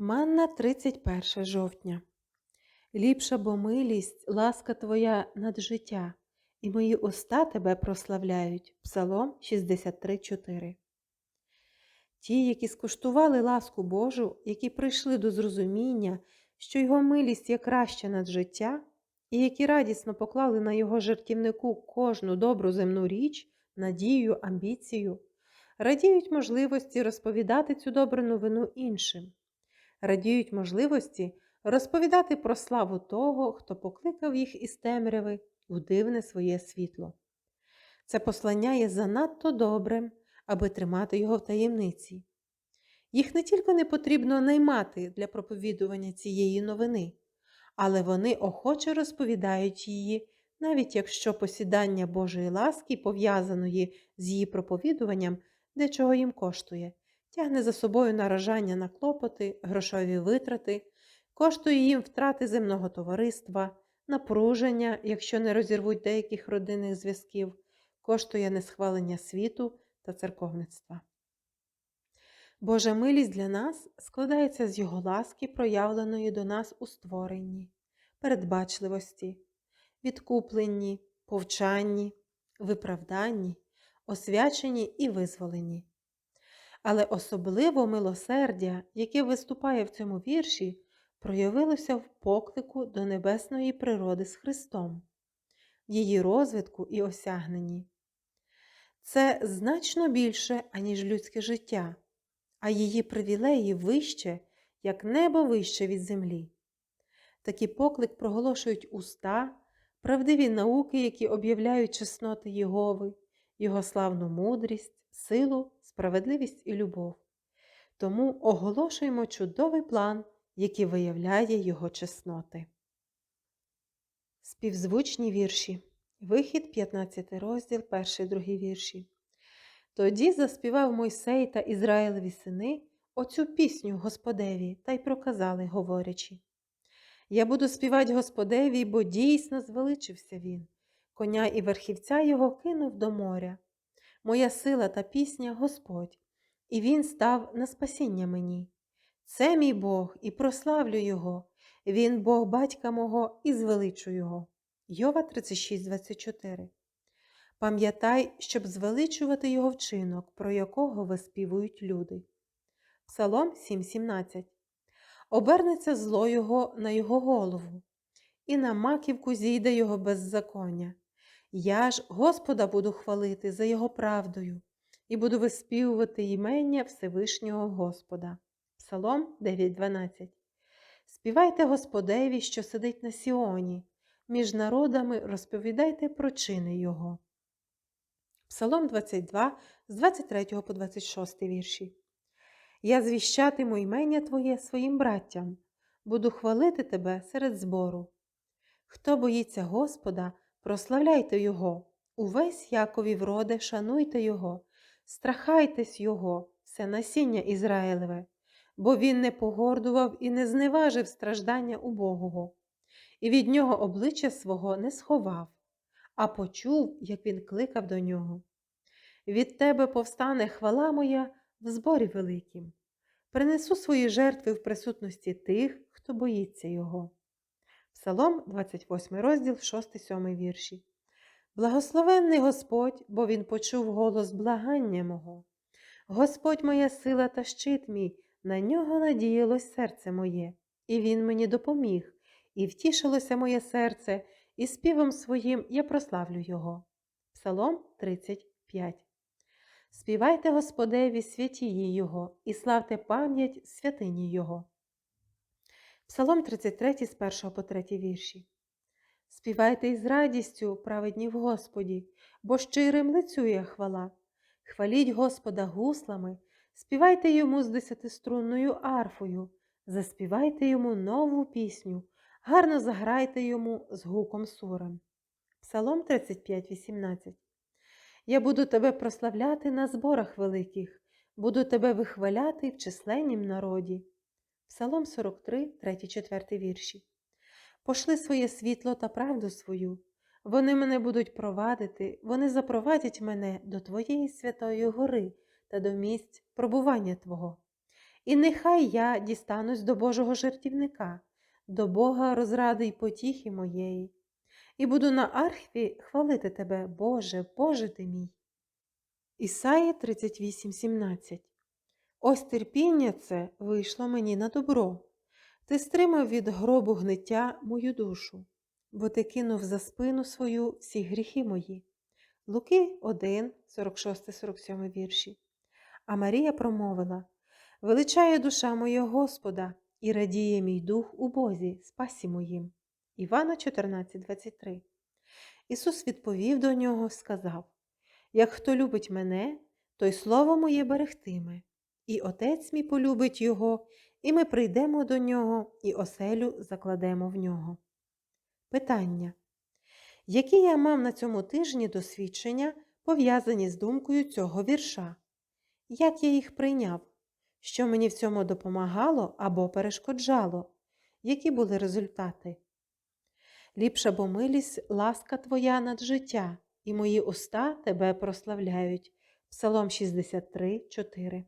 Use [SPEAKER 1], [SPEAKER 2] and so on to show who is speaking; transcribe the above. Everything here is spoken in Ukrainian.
[SPEAKER 1] Манна 31 жовтня. Ліпша бо милість, ласка Твоя над життя, і мої уста Тебе прославляють. Псалом 63,4. Ті, які скуштували ласку Божу, які прийшли до зрозуміння, що Його милість є краща над життя, і які радісно поклали на Його жертівнику кожну добру земну річ, надію, амбіцію, радіють можливості розповідати цю добру новину іншим радіють можливості розповідати про славу того, хто покликав їх із темряви у дивне своє світло. Це послання є занадто добрим, аби тримати його в таємниці. Їх не тільки не потрібно наймати для проповідування цієї новини, але вони охоче розповідають її, навіть якщо посідання Божої ласки, пов'язаної з її проповідуванням, дечого їм коштує, тягне за собою наражання на клопоти, грошові витрати, коштує їм втрати земного товариства, напруження, якщо не розірвуть деяких родинних зв'язків, коштує несхвалення світу та церковництва. Божа милість для нас складається з Його ласки, проявленої до нас у створенні, передбачливості, відкупленні, повчанні, виправданні, освяченні і визволенні. Але особливо милосердя, яке виступає в цьому вірші, проявилося в поклику до небесної природи з Христом, її розвитку і осягненні. Це значно більше, аніж людське життя, а її привілеї вище, як небо вище від землі. Такий поклик проголошують уста, правдиві науки, які об'являють чесноти Єгови, Його славну мудрість, силу, справедливість і любов. Тому оголошуємо чудовий план, який виявляє його чесноти. Співзвучні вірші. Вихід, 15 розділ, 1, 2 вірші. Тоді заспівав Мойсей та Ізраїлеві сини оцю пісню Господеві та й проказали, говорячи. Я буду співати Господеві, бо дійсно звеличився він. Коня і верхівця його кинув до моря. Моя сила та пісня Господь, і Він став на спасіння мені. Це мій Бог, і прославлю Його, Він Бог батька мого і звеличу Його. Йова 36,24 Пам'ятай, щоб звеличувати Його вчинок, про якого виспівують люди. Псалом 7,17 Обернеться зло Його на Його голову, і на маківку зійде Його беззаконня. Я ж Господа буду хвалити за Його правдою і буду виспівувати імення Всевишнього Господа. Псалом 9.12 Співайте Господеві, що сидить на Сіоні, між народами розповідайте про чини Його. Псалом 22 з 23 по 26 вірші. Я звіщатиму імення Твоє своїм браттям, буду хвалити Тебе серед збору. Хто боїться Господа, прославляйте Його, увесь Якові вроде, шануйте Його, страхайтесь Його, все насіння Ізраїлеве, бо Він не погордував і не зневажив страждання убогого, і від нього обличчя свого не сховав, а почув, як він кликав до нього. Від тебе повстане хвала моя в зборі великім. Принесу свої жертви в присутності тих, хто боїться Його. Псалом 28 розділ, 6-7 вірші. Благословенний Господь, бо Він почув голос благання мого. Господь моя сила та щит мій, на нього надіялось серце моє, і Він мені допоміг, і втішилося моє серце, і співом своїм я прославлю Його. Псалом 35 Співайте Господеві святії Його, і славте пам'ять святині Його. Псалом 33 з 1 по 3 вірші. Співайте із радістю, праведні в Господі, бо щирим лицює хвала. Хваліть Господа гуслами, співайте йому з десятиструнною арфою, заспівайте йому нову пісню, гарно заграйте йому з гуком сурем. Псалом 35, 18 Я буду тебе прославляти на зборах великих, буду тебе вихваляти в численнім народі. Псалом 43, 3, 4 вірші. Пошли своє світло та правду свою. Вони мене будуть провадити, вони запровадять мене до Твоєї святої гори та до місць пробування Твого. І нехай я дістанусь до Божого жертівника, до Бога розради й потіхи моєї, і буду на архві хвалити тебе, Боже, Боже ти мій. Ісая 38:17 Ось терпіння це вийшло мені на добро. Ти стримав від гробу гниття мою душу, бо ти кинув за спину свою всі гріхи мої. Луки 1, 46-47 вірші. А Марія промовила Величає душа моя Господа, і радіє мій дух у Бозі, спасі моїм. Івана 14:23. Ісус відповів до нього, сказав: Як хто любить мене, той слово моє берегтиме, і Отець мій полюбить його, і ми прийдемо до нього, і оселю закладемо в нього. Питання. Які я мав на цьому тижні досвідчення, пов'язані з думкою цього вірша? Як я їх прийняв? Що мені в цьому допомагало або перешкоджало? Які були результати? Ліпша бо милість, ласка твоя над життя, і мої уста тебе прославляють. Псалом 63, 4